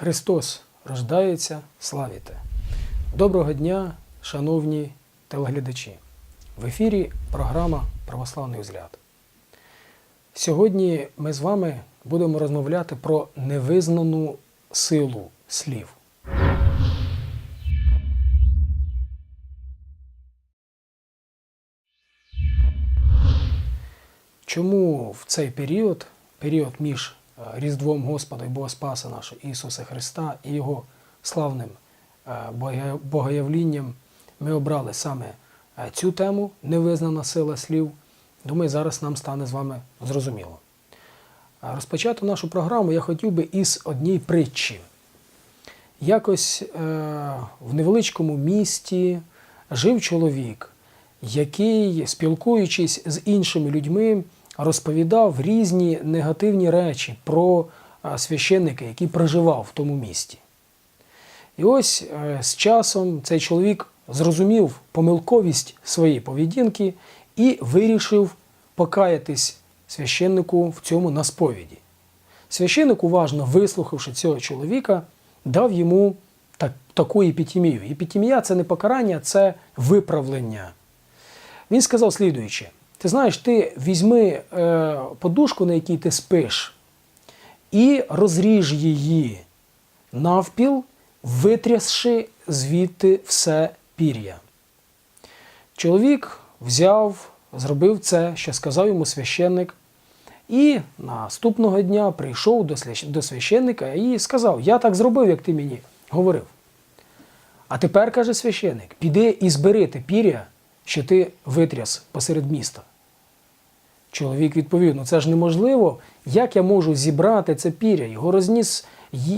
Христос рождається, славіте! Доброго дня, шановні телеглядачі! В ефірі програма Православний взгляд. Сьогодні ми з вами будемо розмовляти про невизнану силу слів. Чому в цей період, період між е, Різдвом Господа і Бога Спаса нашого Ісуса Христа і Його славним е, богоявлінням ми обрали саме е, цю тему невизнана сила слів? Думаю, зараз нам стане з вами зрозуміло. Розпочати нашу програму я хотів би із однієї притчі. Якось е, в невеличкому місті жив чоловік, який, спілкуючись з іншими людьми, розповідав різні негативні речі про е, священника, який проживав в тому місті. І ось е, з часом цей чоловік зрозумів помилковість своєї поведінки і вирішив покаятись священнику в цьому на сповіді. Священник, уважно вислухавши цього чоловіка, дав йому так, таку епітемію. Епітемія це не покарання, це виправлення. Він сказав слідуюче: ти знаєш, ти візьми е, подушку, на якій ти спиш, і розріж її навпіл, витрясши звідти все пір'я. Чоловік взяв, зробив це, що сказав йому священник, і наступного дня прийшов до свящ- священника і сказав: Я так зробив, як ти мені говорив. А тепер, каже священник, піди і збери те пір'я, що ти витряс посеред міста. Чоловік відповів: ну це ж неможливо. Як я можу зібрати це пір'я? Його розніс,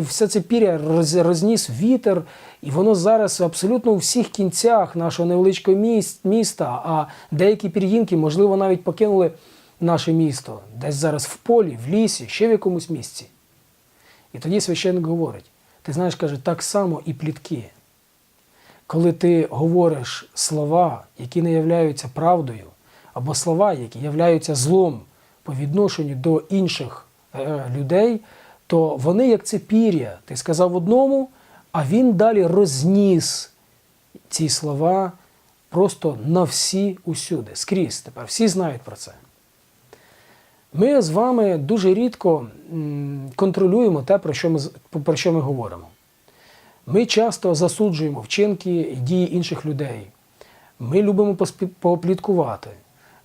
все це пір'я розніс вітер, і воно зараз абсолютно у всіх кінцях нашого невеличкого міста, а деякі пір'їнки, можливо, навіть покинули наше місто, десь зараз в полі, в лісі, ще в якомусь місці. І тоді священник говорить: ти знаєш, каже, так само і плітки. Коли ти говориш слова, які не являються правдою, або слова, які являються злом по відношенню до інших е, людей, то вони, як це пір'я, ти сказав одному, а він далі розніс ці слова просто на всі усюди, скрізь. Тепер всі знають про це. Ми з вами дуже рідко контролюємо те, про що ми, про що ми говоримо. Ми часто засуджуємо вчинки і дії інших людей. Ми любимо поспі- попліткувати.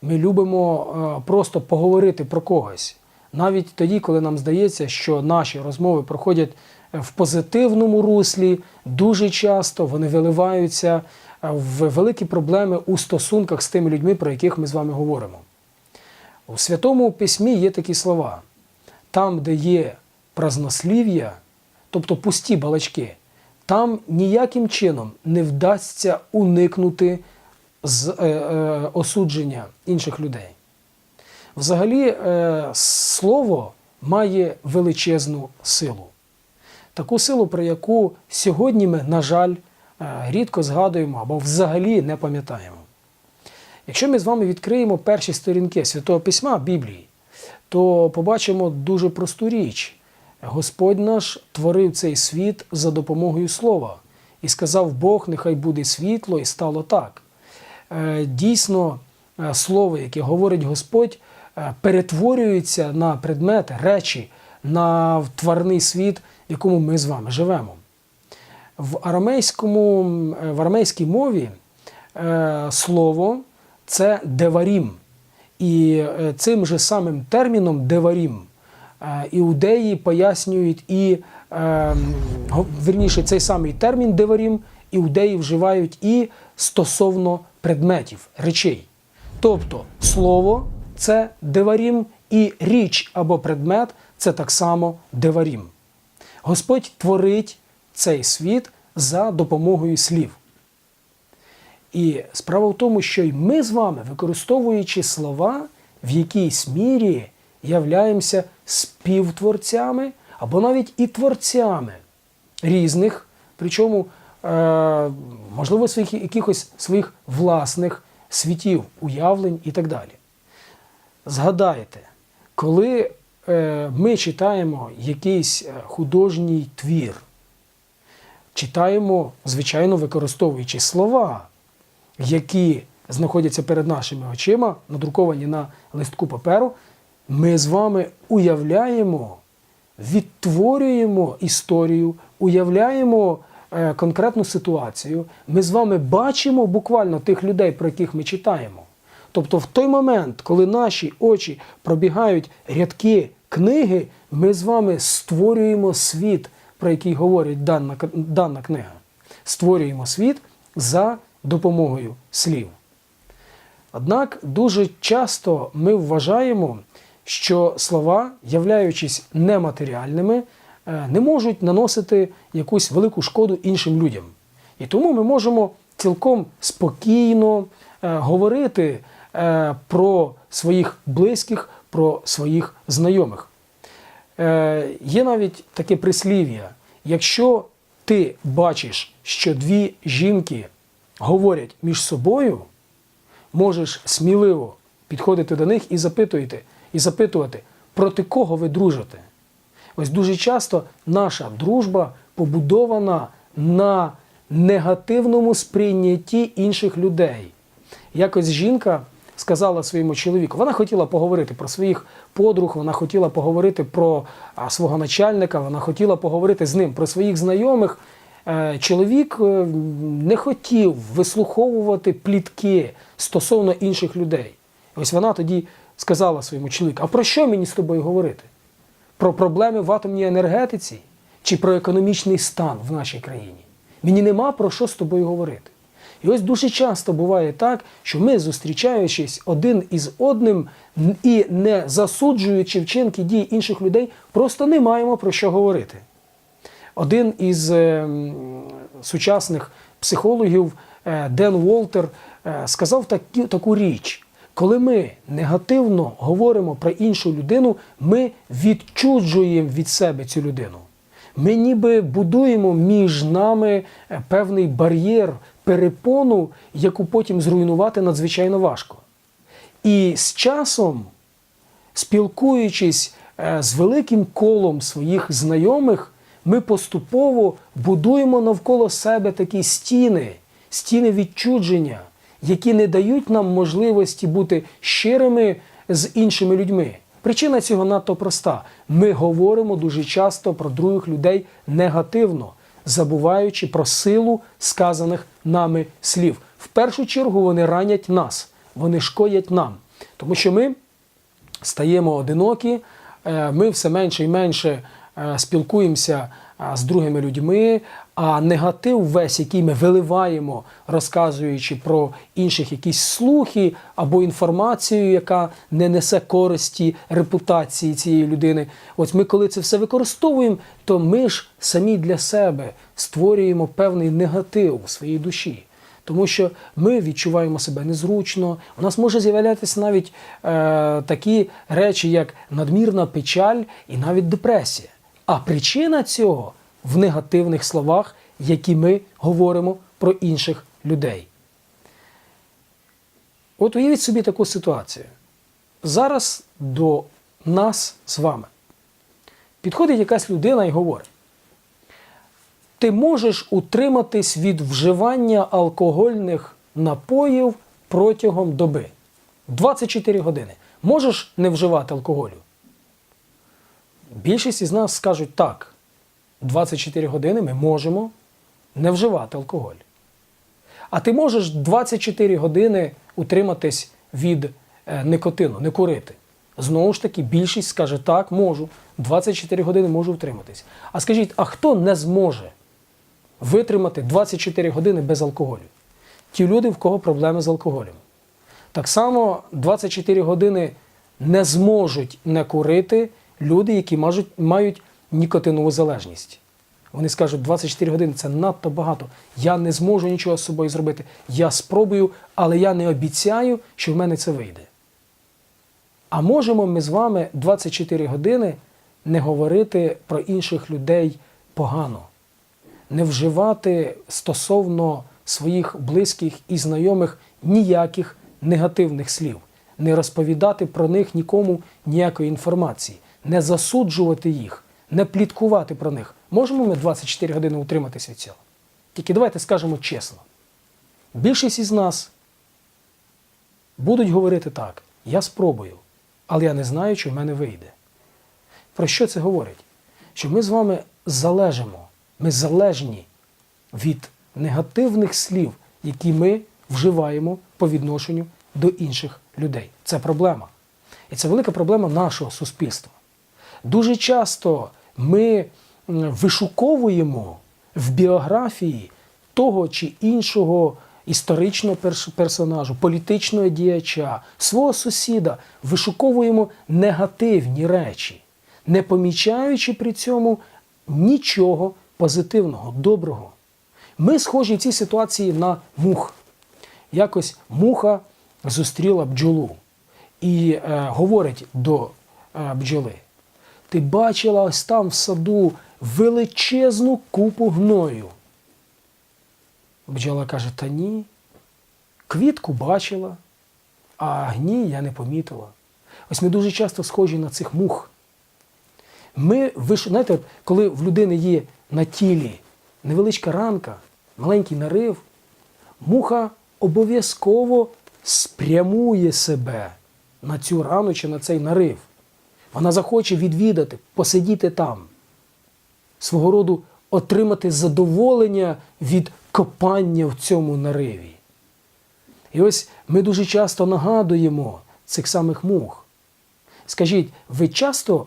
Ми любимо е, просто поговорити про когось. Навіть тоді, коли нам здається, що наші розмови проходять е, в позитивному руслі, дуже часто вони виливаються е, в великі проблеми у стосунках з тими людьми, про яких ми з вами говоримо. У Святому Письмі є такі слова: там, де є празнослів'я, тобто пусті балачки, там ніяким чином не вдасться уникнути з, е, е, осудження інших людей. Взагалі, е, слово має величезну силу. Таку силу, про яку сьогодні ми, на жаль, е, рідко згадуємо або взагалі не пам'ятаємо. Якщо ми з вами відкриємо перші сторінки Святого Письма Біблії, то побачимо дуже просту річ. Господь наш творив цей світ за допомогою слова і сказав Бог, нехай буде світло, і стало так. Е, Дійсно, слово, яке говорить Господь, е, перетворюється на предмети, речі, на тварний світ, в якому ми з вами живемо. В арамейському, е, в арамейській мові е, слово це деварім. І цим же самим терміном деварім іудеї пояснюють і е, го- цей самий термін деварім іудеї вживають і стосовно предметів, речей. Тобто слово це деварім, і річ або предмет це так само деварім. Господь творить цей світ за допомогою слів. І справа в тому, що й ми з вами, використовуючи слова, в якійсь мірі являємося співтворцями або навіть і творцями різних, причому, е, можливо, своїх якихось своїх власних світів, уявлень і так далі. Згадайте, коли е, ми читаємо якийсь е, художній твір, читаємо, звичайно, використовуючи слова, які знаходяться перед нашими очима, надруковані на листку паперу, ми з вами уявляємо, відтворюємо історію, уявляємо е, конкретну ситуацію. Ми з вами бачимо буквально тих людей, про яких ми читаємо. Тобто, в той момент, коли наші очі пробігають рядки книги, ми з вами створюємо світ, про який говорить дана, дана книга. Створюємо світ за допомогою слів. Однак дуже часто ми вважаємо, що слова, являючись нематеріальними, е, не можуть наносити якусь велику шкоду іншим людям. І тому ми можемо цілком спокійно е, говорити про своїх близьких, про своїх знайомих. Е, Є навіть таке прислів'я: якщо ти бачиш, що дві жінки говорять між собою, можеш сміливо підходити до них і запитувати, і запитувати, проти кого ви дружите. Ось дуже часто наша дружба побудована на негативному сприйнятті інших людей. Якось жінка сказала своєму чоловіку, вона хотіла поговорити про своїх подруг, вона хотіла поговорити про свого начальника, вона хотіла поговорити з ним про своїх знайомих. Е, Чоловік е, не хотів вислуховувати плітки стосовно інших людей. Ось вона тоді сказала своєму чоловіку: а про що мені з тобою говорити? Про проблеми в атомній енергетиці чи про економічний стан в нашій країні? Мені нема про що з тобою говорити. І ось дуже часто буває так, що ми, зустрічаючись один із одним і не засуджуючи вчинки дій інших людей, просто не маємо про що говорити. Один із е, сучасних психологів е, Ден Волтер е, сказав такі, таку річ. Коли ми негативно говоримо про іншу людину, ми відчуджуємо від себе цю людину. Ми ніби будуємо між нами е, певний бар'єр, перепону, яку потім зруйнувати надзвичайно важко. І з часом спілкуючись е, з великим колом своїх знайомих, ми поступово будуємо навколо себе такі стіни, стіни відчудження, які не дають нам можливості бути щирими з іншими людьми. Причина цього надто проста. Ми говоримо дуже часто про других людей негативно, забуваючи про силу сказаних нами слів. В першу чергу вони ранять нас, вони шкодять нам, тому що ми стаємо одинокі, е, ми все менше і менше е, спілкуємося е, з другими людьми, а негатив весь, який ми виливаємо, розказуючи про інших якісь слухи або інформацію, яка не несе користі репутації цієї людини. Ось ми, коли це все використовуємо, то ми ж самі для себе створюємо певний негатив у своїй душі. Тому що ми відчуваємо себе незручно. У нас може з'являтися навіть е, такі речі, як надмірна печаль і навіть депресія. А причина цього в негативних словах, які ми говоримо про інших людей. От уявіть собі таку ситуацію. Зараз до нас з вами підходить якась людина і говорить: ти можеш утриматись від вживання алкогольних напоїв протягом доби. 24 години. Можеш не вживати алкоголю? Більшість із нас скажуть так. 24 години ми можемо не вживати алкоголь. А ти можеш 24 години утриматись від е, никотину, не курити. Знову ж таки, більшість скаже так, можу. 24 години можу утриматись. А скажіть, а хто не зможе витримати 24 години без алкоголю? Ті люди, в кого проблеми з алкоголем. Так само 24 години не зможуть не курити люди, які мають нікотинову залежність. Вони скажуть, 24 години це надто багато. Я не зможу нічого з собою зробити. Я спробую, але я не обіцяю, що в мене це вийде. А можемо ми з вами 24 години не говорити про інших людей погано, не вживати стосовно своїх близьких і знайомих ніяких негативних слів, не розповідати про них нікому ніякої інформації, не засуджувати їх, не пліткувати про них. Можемо ми 24 години утриматися від цього? Тільки давайте скажемо чесно. Більшість із нас будуть говорити так: я спробую, але я не знаю, чи в мене вийде. Про що це говорить? Що ми з вами залежимо, ми залежні від негативних слів, які ми вживаємо по відношенню до інших людей. Це проблема. І це велика проблема нашого суспільства. Дуже часто ми вишуковуємо в біографії того чи іншого історичного персонажу, політичного діяча, свого сусіда, вишуковуємо негативні речі, не помічаючи при цьому нічого позитивного, доброго. Ми схожі в цій ситуації на мух. Якось муха зустріла бджолу і е, говорить до е, бджоли: Ти бачила ось там в саду величезну купу гною. Бджола каже: Та ні. Квітку бачила, а гній я не помітила. Ось ми дуже часто схожі на цих мух. Ми виш... знаєте, коли в людини є на тілі невеличка ранка, маленький нарив, муха обов'язково спрямує себе на цю рану чи на цей нарив. Вона захоче відвідати, посидіти там, свого роду отримати задоволення від копання в цьому нариві. І ось ми дуже часто нагадуємо цих самих мух. Скажіть, ви часто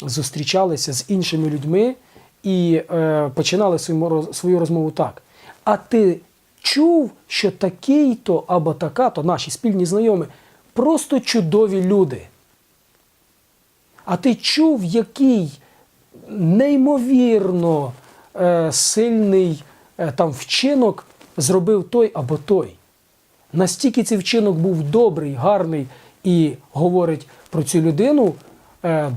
зустрічалися з іншими людьми і е, починали свою, свою розмову так. А ти чув, що такий-то або така-то, наші спільні знайомі, просто чудові люди. А ти чув, який неймовірно е, сильний е, там вчинок зробив той або той. Настільки цей вчинок був добрий, гарний і говорить про цю людину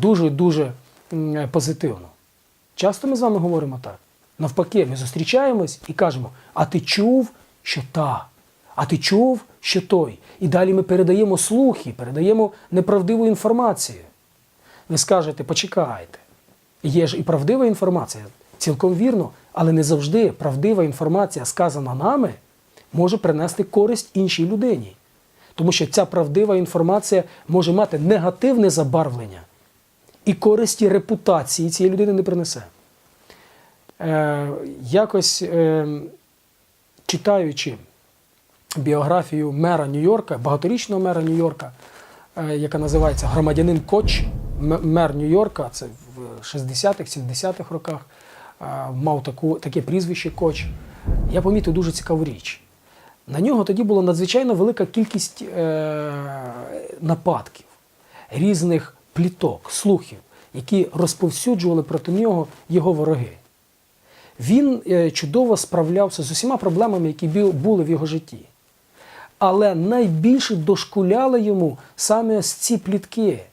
дуже-дуже е, позитивно. Часто ми з вами говоримо так. Навпаки, ми зустрічаємось і кажемо: а ти чув, що та, а ти чув, що той. І далі ми передаємо слухи, передаємо неправдиву інформацію. Ви скажете, почекайте. Є ж і правдива інформація, цілком вірно, але не завжди правдива інформація, сказана нами, може принести користь іншій людині. Тому що ця правдива інформація може мати негативне забарвлення і користі репутації цієї людини не принесе. Е, якось е, читаючи біографію мера Нью-Йорка, багаторічного мера Нью-Йорка, е, яка називається Громадянин Коч, мер Нью-Йорка, це в 60-х, 70-х роках, мав таку, таке прізвище Коч. Я помітив дуже цікаву річ. На нього тоді була надзвичайно велика кількість е, нападків, різних пліток, слухів, які розповсюджували проти нього його вороги. Він е, чудово справлявся з усіма проблемами, які були в його житті. Але найбільше дошкуляли йому саме ці плітки.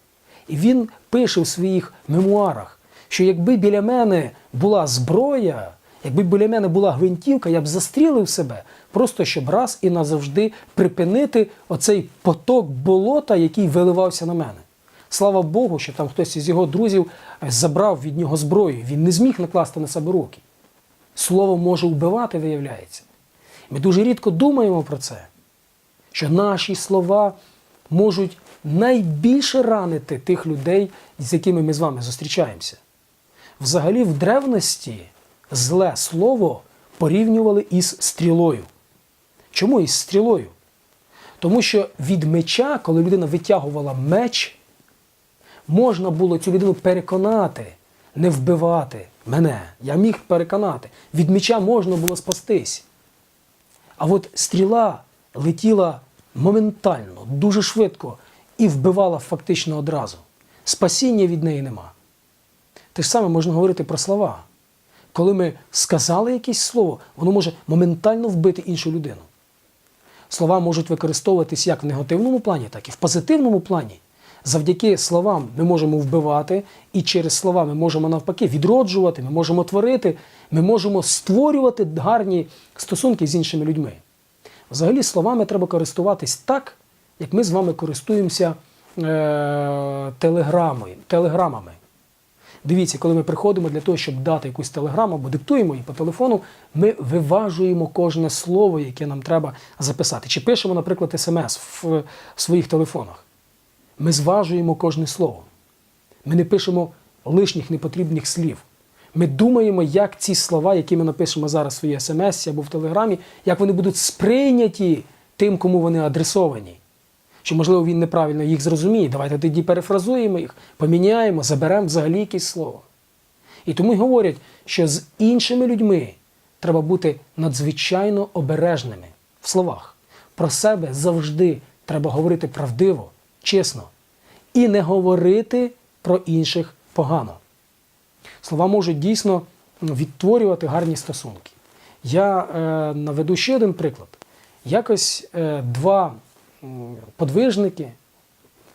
І він пише в своїх мемуарах, що якби біля мене була зброя, якби біля мене була гвинтівка, я б застрілив себе, просто щоб раз і назавжди припинити оцей поток болота, який виливався на мене. Слава Богу, що там хтось із його друзів е, забрав від нього зброю. Він не зміг накласти на себе руки. Слово може вбивати, виявляється. Ми дуже рідко думаємо про це, що наші слова можуть найбільше ранити тих людей, з якими ми з вами зустрічаємося. Взагалі, в древності зле слово порівнювали із стрілою. Чому із стрілою? Тому що від меча, коли людина витягувала меч, можна було цю людину переконати, не вбивати мене. Я міг переконати. Від меча можна було спастись. А от стріла летіла моментально, дуже швидко і вбивала фактично одразу. Спасіння від неї нема. Те ж саме можна говорити про слова. Коли ми сказали якесь слово, воно може моментально вбити іншу людину. Слова можуть використовуватись як в негативному плані, так і в позитивному плані. Завдяки словам ми можемо вбивати, і через слова ми можемо навпаки відроджувати, ми можемо творити, ми можемо створювати гарні стосунки з іншими людьми. Взагалі, словами треба користуватись так, як ми з вами користуємося е- телеграмою, телеграмами. Дивіться, коли ми приходимо для того, щоб дати якусь телеграму або диктуємо її по телефону, ми виважуємо кожне слово, яке нам треба записати. Чи пишемо, наприклад, смс в своїх телефонах. Ми зважуємо кожне слово. Ми не пишемо лишніх непотрібних слів. Ми думаємо, як ці слова, які ми напишемо зараз в своїй смс або в телеграмі, як вони будуть сприйняті тим, кому вони адресовані. Що, можливо, він неправильно їх зрозуміє. Давайте тоді перефразуємо їх, поміняємо, заберемо взагалі якесь слово. І тому й говорять, що з іншими людьми треба бути надзвичайно обережними в словах. Про себе завжди треба говорити правдиво, чесно. І не говорити про інших погано. Слова можуть дійсно ну, відтворювати гарні стосунки. Я е, наведу ще один приклад. Якось е, два подвижники,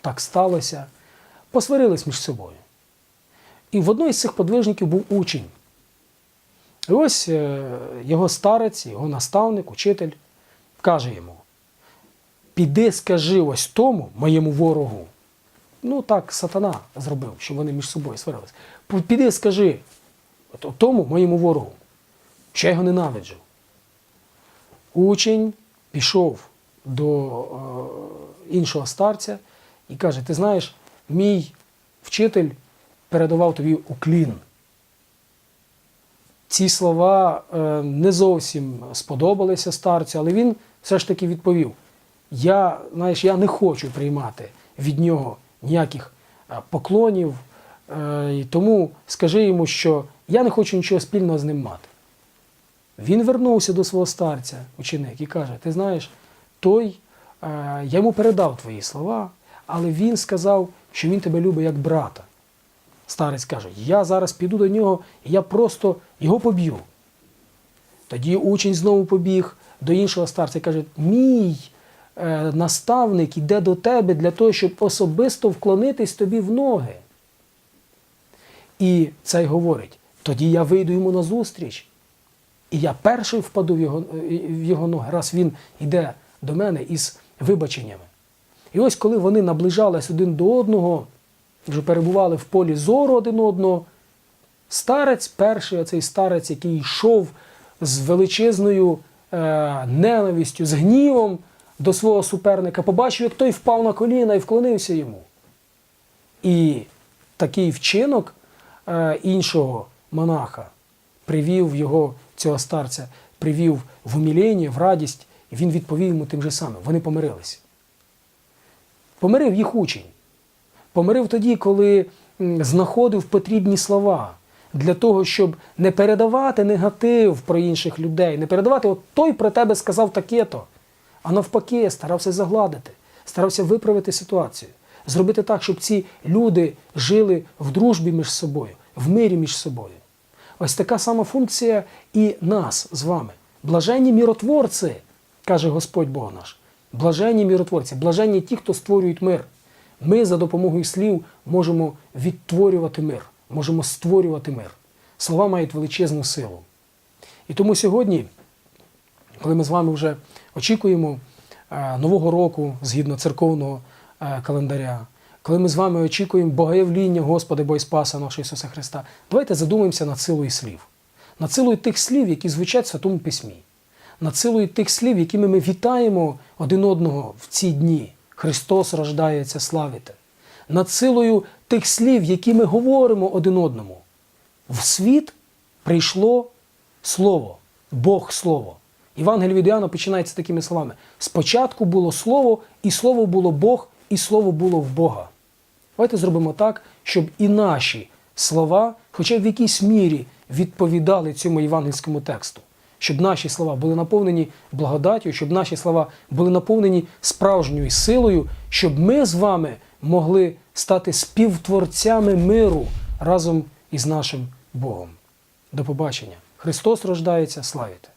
так сталося, посварились між собою. І в одного із цих подвижників був учень. І ось е, його старець, його наставник, учитель, каже йому: піди скажи ось тому моєму ворогу. Ну так сатана зробив, щоб вони між собою сварились. Піди скажи тому моєму ворогу, що я його ненавиджу. Учень пішов до е, іншого старця і каже: Ти знаєш, мій вчитель передавав тобі уклін. Ці слова е, не зовсім сподобалися старцю, але він все ж таки відповів: Я, знаєш, я не хочу приймати від нього ніяких е, поклонів, і тому скажи йому, що я не хочу нічого спільного з ним мати. Він вернувся до свого старця, ученик, і каже: Ти знаєш, той, е, я йому передав твої слова, але він сказав, що він тебе любить як брата. Старець каже: Я зараз піду до нього, і я просто його поб'ю. Тоді учень знову побіг до іншого старця і каже: Мій е, наставник іде до тебе для того, щоб особисто вклонитись тобі в ноги. І цей говорить: тоді я вийду йому назустріч, і я перший впаду в його, в його ноги, раз він йде до мене із вибаченнями. І ось коли вони наближались один до одного, вже перебували в полі зору один одного, старець, перший оцей старець, який йшов з величезною е, ненавистю, з гнівом до свого суперника, побачив, як той впав на коліна і вклонився йому. І такий вчинок е, іншого монаха привів його, цього старця, привів в уміління, в радість, і він відповів йому тим же самим. Вони помирились. Помирив їх учень. Помирив тоді, коли знаходив потрібні слова для того, щоб не передавати негатив про інших людей, не передавати, от той про тебе сказав таке-то, а навпаки, старався загладити, старався виправити ситуацію, зробити так, щоб ці люди жили в дружбі між собою, в мирі між собою. Ось така сама функція і нас з вами. Блаженні міротворці, каже Господь Бог наш. Блаженні міротворці, блаженні ті, хто створюють мир. Ми за допомогою слів можемо відтворювати мир, можемо створювати мир. Слова мають величезну силу. І тому сьогодні, коли ми з вами вже очікуємо е, Нового року згідно церковного е, календаря, коли ми з вами очікуємо Богоявління Господа Спаса нашого Ісуса Христа, давайте задумаємося над силою слів, над силою тих слів, які звучать в Святому Письмі, над силою тих слів, якими ми вітаємо один одного в ці дні. Христос рождається, славіте, над силою тих слів, які ми говоримо один одному. В світ прийшло Слово, Бог Слово. Євангеліє від Іоанна починається такими словами: спочатку було Слово, і Слово було Бог, і Слово було в Бога. Давайте зробимо так, щоб і наші слова, хоча б в якійсь мірі, відповідали цьому євангельському тексту. Щоб наші слова були наповнені благодаттю, щоб наші слова були наповнені справжньою силою, щоб ми з вами могли стати співтворцями миру разом із нашим Богом. До побачення! Христос рождається, славіте!